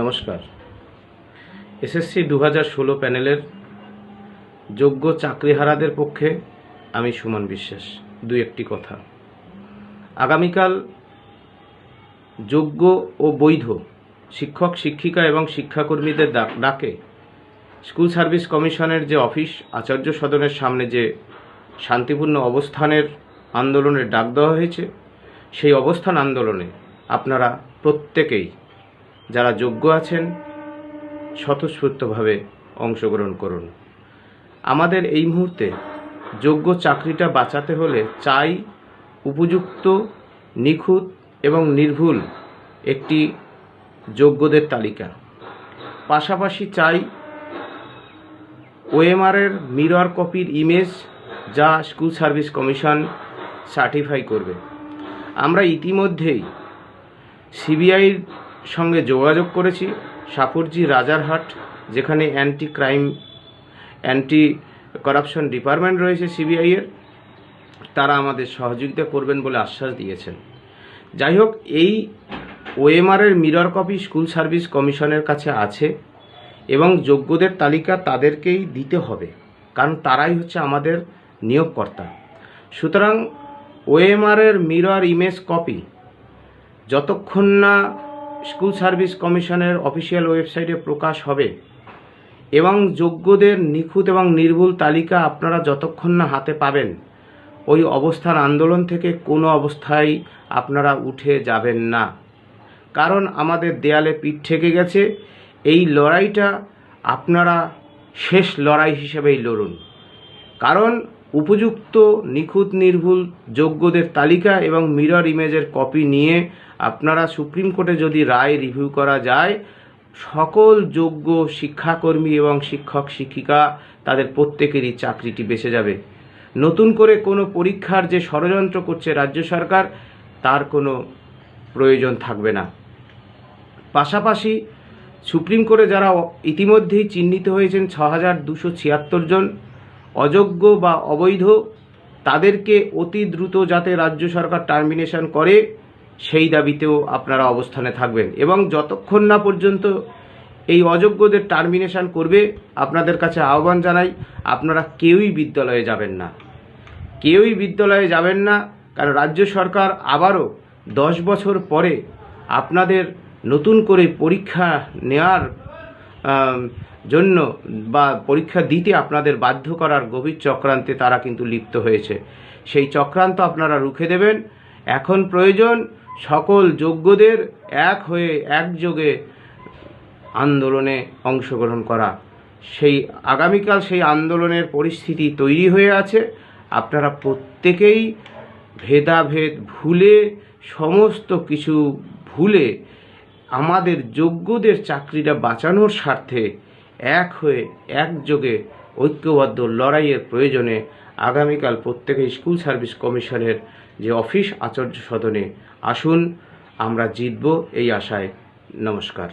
নমস্কার। এসএসসি দু হাজার ষোলো প্যানেলের যোগ্য চাকরিহারাদের পক্ষে আমি সুমন বিশ্বাস, দুই একটি কথা। আগামীকাল যোগ্য ও বৈধ শিক্ষক, শিক্ষিকা এবং শিক্ষাকর্মীদের ডাকে স্কুল সার্ভিস কমিশনের যে অফিস, আচার্য সদনের সামনে যে শান্তিপূর্ণ অবস্থানের আন্দোলনের ডাক দেওয়া হয়েছে, সেই অবস্থান আন্দোলনে আপনারা প্রত্যেকেই যারা যোগ্য আছেন, স্বতঃস্ফূর্তভাবে অংশগ্রহণ করুন। আমাদের এই মুহূর্তে যোগ্য চাকরিটা বাঁচাতে হলে চাই উপযুক্ত, নিখুঁত এবং নির্ভুল একটি যোগ্যদের তালিকা। পাশাপাশি চাই ওএমআরের মিরর কপির ইমেজ যা স্কুল সার্ভিস কমিশন সার্টিফাই করবে। আমরা ইতিমধ্যেই সিবিআইর সঙ্গে যোগাযোগ করেছি সাপুরজি রাজারহাট, যেখানে anti crime anti corruption department রয়েছে সিবিআইয়ের তারা আমাদের সহযোগিতা করবেন বলে আশ্বাস দিয়েছেন। যাই হোক, এই ওএমআরের মিরর কপি স্কুল সার্ভিস কমিশনের কাছে আছে এবং যোগ্যদের তালিকা তাদেরকেই দিতে হবে, কারণ তারাই হচ্ছে আমাদের নিয়োগকর্তা। সুতরাং ওএমআরের মিরর ইমেজ কপি যতক্ষণ না স্কুল সার্ভিস কমিশনের অফিসিয়াল ওয়েবসাইটে প্রকাশ হবে। এবং যোগ্যদের নিখুঁত এবং নির্ভুল তালিকা আপনারা যতক্ষণ না হাতে পাবেন, ওই অবস্থান আন্দোলন থেকে কোনো অবস্থায় আপনারা উঠে যাবেন না। কারণ আমাদের দেয়ালে পিঠ ঠেকে গেছে, এই লড়াইটা আপনারা শেষ লড়াই হিসেবেই লড়ুন। কারণ উপযুক্ত, নিখুঁত, নির্ভুল, যোগ্যদের তালিকা এবং মিরর ইমেজের কপি নিয়ে আপনারা সুপ্রিম কোর্টে যদি রায় রিভিউ করা যায়, সকল যোগ্য শিক্ষাকর্মী এবং শিক্ষক, শিক্ষিকা তাদের প্রত্যেকেরই চাকরিটি বেঁচে যাবে। নতুন করে কোনো পরীক্ষার যে ষড়যন্ত্র করছে রাজ্য সরকার, তার কোনো প্রয়োজন থাকবে না। পাশাপাশি সুপ্রিম কোর্টে যারা ইতিমধ্যেই চিহ্নিত হয়েছেন ছ হাজার দুশো ছিয়াত্তর জন অযোগ্য বা অবৈধ, তাদেরকে অতি দ্রুত যাতে রাজ্য সরকার টার্মিনেশন করে, সেই দাবিতেও আপনারা অবস্থানে থাকবেন। এবং যতক্ষণ না পর্যন্ত এই অযোগ্যদের টার্মিনেশন করবে, আপনাদের কাছে আহ্বান জানাই, আপনারা কেউই বিদ্যালয়ে যাবেন না। কেউই বিদ্যালয়ে যাবেন না, কারণ রাজ্য সরকার আবারও দশ বছর পরে আপনাদের নতুন করে পরীক্ষা নেওয়ার জন্য বা পরীক্ষা দিতে আপনাদের বাধ্য করার গভীর চক্রান্তে তারা কিন্তু লিপ্ত হয়েছে। সেই চক্রান্ত আপনারা রুখে দেবেন। এখন প্রয়োজন সকল যোগ্যদের এক হয়ে একযোগে আন্দোলনে অংশগ্রহণ করা। সেই আগামীকাল সেই আন্দোলনের পরিস্থিতি তৈরি হয়ে আছে। আপনারা প্রত্যেকেই ভেদাভেদ ভুলে, সমস্ত কিছু ভুলে আমাদের যোগ্যদের চাকরিটা বাঁচানোর স্বার্থে এক হয়ে একযোগে ঐক্যবদ্ধ লড়াইয়ের প্রয়োজনে আগামীকাল প্রত্যেকে স্কুল সার্ভিস কমিশনের যে অফিস আচার্য সদনে আসুন, আমরা জিতব এই আশায়। নমস্কার।